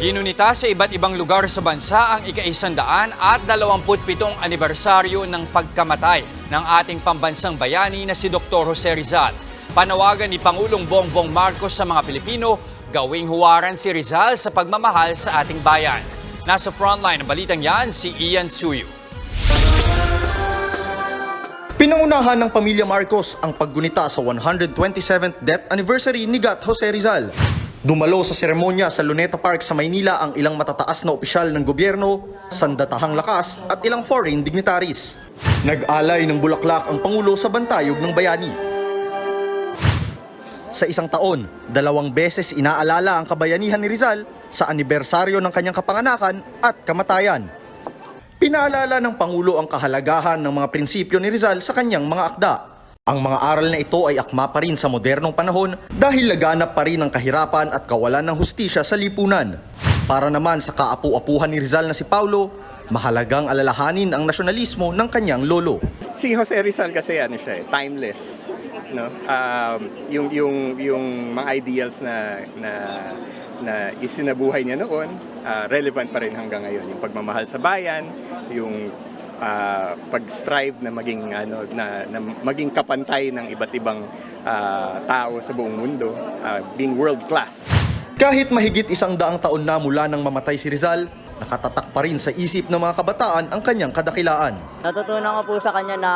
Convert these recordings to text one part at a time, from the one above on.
Ginunita sa iba't ibang lugar sa bansa ang ika-isandaan at 27 anibersaryo ng pagkamatay ng ating pambansang bayani na si Dr. Jose Rizal. Panawagan ni Pangulong Bongbong Marcos sa mga Pilipino, gawing huwaran si Rizal sa pagmamahal sa ating bayan. Nasa frontline ng balitang yan si Ian Suyu. Pinangunahan ng pamilya Marcos ang paggunita sa 127th death anniversary ni Gat Jose Rizal. Dumalo sa seremonya sa Luneta Park sa Maynila ang ilang matataas na opisyal ng gobyerno, sandatahang lakas at ilang foreign dignitaries. Nag-alay ng bulaklak ang Pangulo sa bantayog ng bayani. Sa isang taon, dalawang beses inaalala ang kabayanihan ni Rizal sa anibersaryo ng kanyang kapanganakan at kamatayan. Pinaalala ng Pangulo ang kahalagahan ng mga prinsipyo ni Rizal sa kanyang mga akda. Ang mga aral na ito ay akma pa rin sa modernong panahon dahil laganap pa rin ang kahirapan at kawalan ng hustisya sa lipunan. Para naman sa kaapu-apuhan ni Rizal na si Paulo, mahalagang alalahanin ang nasyonalismo ng kanyang lolo. si Jose Rizal kasi ano siya eh, timeless no um, yung yung yung mga ideals na na na isinabuhay niya noon ah, relevant pa rin hanggang ngayon yung pagmamahal sa bayan yung ah, pag-strive na maging ano na, na maging kapantay ng iba't ibang ah, tao sa buong mundo ah, being world class Kahit mahigit isang daang taon na mula nang mamatay si Rizal, nakatatak pa rin sa isip ng mga kabataan ang kanyang kadakilaan. Natutunan ko po sa kanya na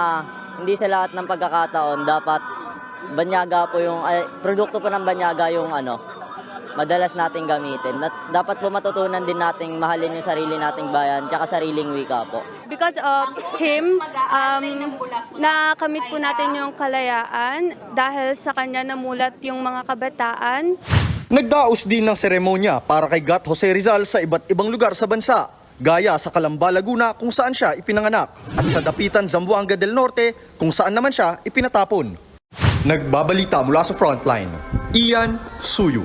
hindi sa lahat ng pagkakataon dapat banyaga po yung ay, produkto po ng banyaga yung ano madalas nating gamitin. At dapat po matutunan din nating mahalin yung sarili nating bayan tsaka sariling wika po. Because of him, um, nakamit po natin yung kalayaan dahil sa kanya namulat yung mga kabataan. Nagdaos din ng seremonya para kay Gat Jose Rizal sa iba't ibang lugar sa bansa, gaya sa Calamba, Laguna kung saan siya ipinanganak at sa Dapitan, Zamboanga del Norte kung saan naman siya ipinatapon. Nagbabalita mula sa frontline, Ian Suyu,